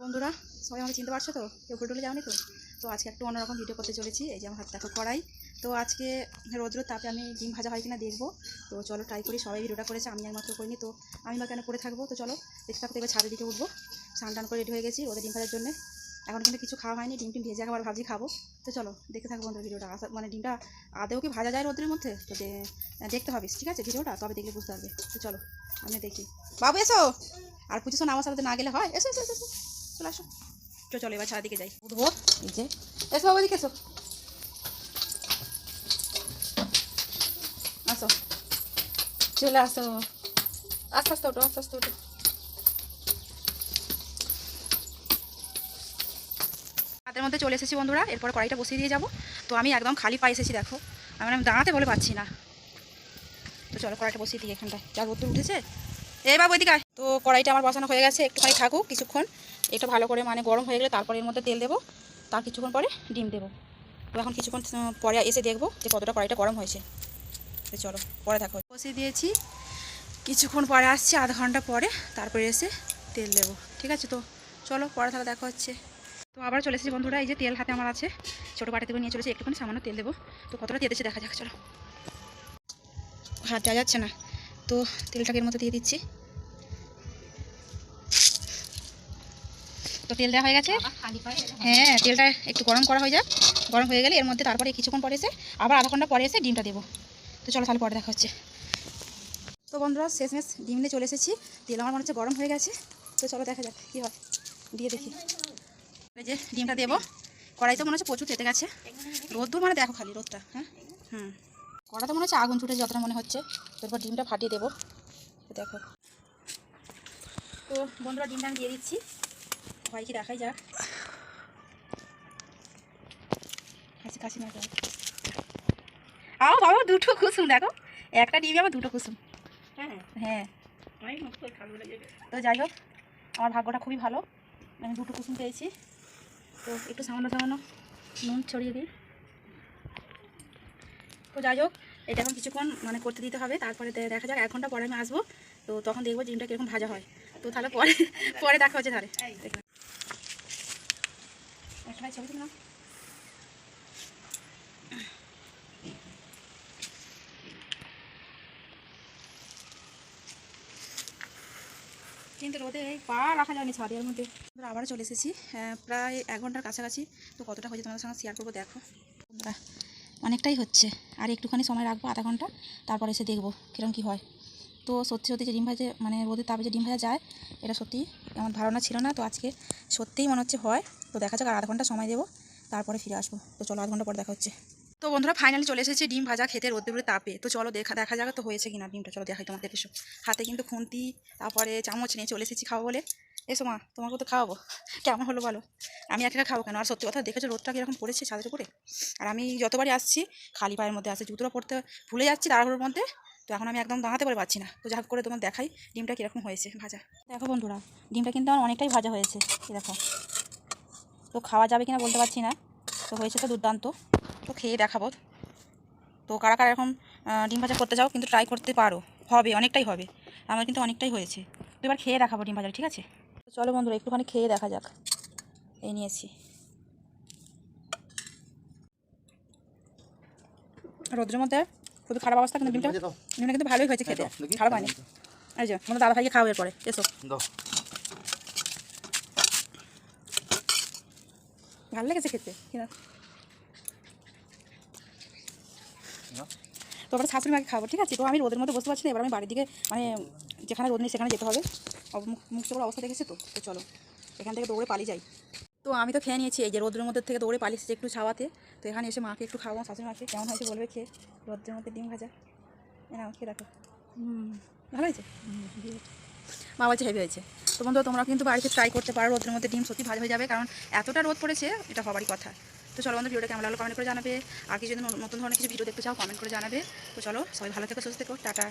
বন্ধুরা সবাই আমাকে চিনতে পারছ তো? কেউ ফুটুলে যাওনি তো? তো আজকে একটু অন্যরকম ভিডিও করতে চলেছি এই যে আমার হাতে দেখো কড়াই। তো আজকে রোদ্র তাপে আমি ডিম ভাজা হয় কিনা দেখব। তো চলো ট্রাই করি সবাই ভিডিওটা করেছে আমি একমাত্র করিনি তো আমি বা কেন করে থাকব? তো চলো দেখতে থাকতে এবার ছাদের দিকে উঠবো। স্নান টান করে রেডি হয়ে গেছি ওদের ডিম ভাজার জন্য। এখন কিন্তু কিছু খাওয়া হয়নি ডিম টিম ভেজে আবার ভাবছি খাব। তো চলো দেখতে থাকব বন্ধুরা ভিডিওটা। মানে ডিমটা আদেও কি ভাজা যায় রোদ্রের মধ্যে? তো দে- দেখতে হবে ঠিক আছে? ভিডিওটা তবে দেখলে বুঝতে পারবে। তো চলো আমি দেখি। বাবু এসো! আর পুজো শোনা আমার সাথে না গেলে হয়? এসো এসো, এসো। চলে আসো। তো চলো এবার দিকে যাই। উঠবো। এই যে। এসো বাবু এদিকে এসো। আসো। চলে আসো। আস্তে আস্তে ওঠো আস্তে আস্তে ওঠো। হাতের মধ্যে চলে এসেছি বন্ধুরা এরপর কড়াইটা বসিয়ে দিয়ে যাব। তো আমি একদম খালি পায়ে এসেছি দেখো। আমি আমি দাঁড়াতে বলে পাচ্ছি না। তো চলো কড়াইটা বসিয়ে দিই এখানটায়। যা রোদ্দুর উঠেছে। এই বাবু এদিকে। তো কড়াইটা আমার বসানো হয়ে গেছে একটুখানি থাকুক কিছুক্ষণ। এটা ভালো করে মানে গরম হয়ে গেলে তারপরে এর মধ্যে তেল দেবো, তার কিছুক্ষণ পরে ডিম দেবো। তো এখন কিছুক্ষণ পরে এসে দেখব যে কতটা কড়াইটা গরম হয়েছে। চলো, পরে দেখো। বসিয়ে দিয়েছি, কিছুক্ষণ পরে আসছি, আধা ঘণ্টা পরে তারপরে এসে তেল দেবো, ঠিক আছে তো? চলো, পরে থাকা দেখা হচ্ছে। তো আবার চলে এসেছি বন্ধুরা, এই যে তেল হাতে আমার আছে। ছোটো বাটিতে করে নিয়ে চলেছি, একটুখানি সামান্য তেল দেবো। তো কতটা তেল দেখা যাক, চলো। হাত যা যাচ্ছে না। তো তেলটাকে এর মধ্যে দিয়ে দিচ্ছি। তো তেল দেওয়া হয়ে গেছে। হ্যাঁ তেলটা একটু গরম করা হয়ে যাক। গরম হয়ে গেলে এর মধ্যে তারপরে কিছুক্ষণ পরে এসে আবার আধা ঘণ্টা পরে এসে ডিমটা দেবো। তো চলো তাহলে পরে দেখা হচ্ছে। তো বন্ধুরা, শেষমেশ ডিম নিয়ে চলে এসেছি। তেল আমার মনে হচ্ছে গরম হয়ে গেছে। তো চলো দেখা যাক কী হয়। দিয়ে দেখি। এই যে ডিমটা দেবো। কড়াই তো মনে হচ্ছে প্রচুর তেতে গেছে। রোদ্দুর মানে দেখো খালি রোদটা হ্যাঁ? হুম। কড়াতে মনে হচ্ছে আগুন ছুটে যতটা মনে হচ্ছে। তারপর ডিমটা ফাটিয়ে দেবো। দেখো। তো বন্ধুরা, ডিমটা আমি দিয়ে দিচ্ছি। হয় কি দেখাই যাক কাছে কাছে না যাও আও বাবা দুটো কুসুম দেখো একটা ডিমে আমার দুটো কুসুম হ্যাঁ তো যাই হোক আমার ভাগ্যটা খুবই ভালো আমি দুটো কুসুম পেয়েছি তো একটু সামান্য সামান্য নুন ছড়িয়ে দিই তো যাই হোক এটা এখন কিছুক্ষণ মানে করতে দিতে হবে তারপরে দেখা যাক এক ঘণ্টা পরে আমি আসব। তো তখন দেখব ডিমটা কীরকম ভাজা হয়। তো তাহলে পরে পরে দেখা হচ্ছে তাহলে। একটা ছবি কিন্তু রোদে পা রাখা যায়নি ছাদের মধ্যে। আমরা চলে এসেছি প্রায় এক ঘণ্টার কাছাকাছি। তো কতটা হয়েছে তোমাদের সঙ্গে শেয়ার করব দেখো। অনেকটাই হচ্ছে। আর একটুখানি সময় রাখব, আধা ঘণ্টা, তারপর এসে দেখব কীরকম কী হয়। তো সত্যি সত্যি যে ডিম ভাজে মানে রোদের তাপে যে ডিম ভাজা যায়, এটা সত্যি আমার ধারণা ছিল না। তো আজকে সত্যিই মনে হচ্ছে হয়। তো দেখা যাক আর আধা ঘণ্টা সময় দেবো, তারপরে ফিরে আসব। তো চলো আধ ঘণ্টা পর দেখা হচ্ছে। তো বন্ধুরা ফাইনালি চলে এসেছে ডিম ভাজা খেতে রোদ্দুর রোদে তাপে। তো চলো দেখা দেখা যাক তো হয়েছে কিনা ডিমটা। চলো দেখাই তোমাদের এসো। হাতে কিন্তু খুন্তি, তারপরে চামচ নিয়ে চলে এসেছি খাব বলে। এসো মা, তোমাকে তো খাওয়াবো। কেমন হলো বলো? আমি একা একা খাব কেন? আর সত্যি কথা, দেখেছ রোদটা কীরকম পড়েছে ছাদের উপরে? আর আমি যতবারই আসছি, খালি পায়ের মধ্যে আসছে জুতোটা পড়তে ভুলে যাচ্ছি তাড়াহুড়োর মধ্যে। তো এখন আমি একদম দাঁড়াতে পারে পারছি না। তো যা করে তোমার দেখাই ডিমটা কীরকম হয়েছে ভাজা। দেখো বন্ধুরা, ডিমটা কিন্তু আমার অনেকটাই ভাজা হয়েছে। দেখো। তো খাওয়া যাবে কিনা বলতে পারছি না। তো হয়েছে তো দুর্দান্ত। তো খেয়ে দেখাবো। তো কারা কারা এরকম আহ, ডিম ভাজা করতে চাও কিন্তু ট্রাই করতে পারো। হবে অনেকটাই হবে। আমার কিন্তু অনেকটাই হয়েছে। তো এবার খেয়ে দেখাবো ডিম ভাজা ঠিক আছে? তো চলো বন্ধুরা একটুখানি খেয়ে দেখা যাক। এই নিয়েছি। রোদ্রের মধ্যে খুবই খারাপ অবস্থা কিন্তু ডিমটা ডিমটা কিন্তু ভালোই হয়েছে খেতে। খারাপ হয়নি। এই যে আমাদের দাদা ভাইকে খাওয়া পরে এসো ভালো লেগেছে খেতে। তো আবার শাশুড়ি মাকে খাব ঠিক আছে? তো আমি রোদের মধ্যে বসতে পারছি না এবার আমি বাড়ির দিকে মানে যেখানে রোদ নেই সেখানে যেতে হবে। মুখ চোখের অবস্থা দেখেছে তো? তো চলো এখান থেকে দৌড়ে পালিয়ে যাই। তো আমি তো খেয়ে নিয়েছি এই যে রোদের মধ্যে থেকে দৌড়ে পালিয়েছি একটু ছাওয়াতে। তো এখানে এসে মাকে একটু খাওয়াবো শাশুড়ি মাকে কেমন হয়েছে বলবে খেয়ে। রোদের মধ্যে ডিম ভাজা। এ নাও খেয়ে দেখো। ভালো হয়েছে। মা বলছে হেভি হয়েছে। তো বন্ধু তোমরা কিন্তু বাড়িতে ট্রাই করতে পারো, রোদের মধ্যে ডিম সত্যি ভালো হয়ে যাবে, কারণ এতটা রোদ পড়েছে, এটা হবারই কথা। তো চলো বন্ধু, ভিডিওটা কেমন লাগল কমেন্ট করে জানাবে। আর কিছু যদি নতুন ধরনের কিছু ভিডিও দেখতে চাও কমেন্ট করে জানাবে। তো চলো, সবাই ভালো থেকো, সুস্থ থেকো, টাটা।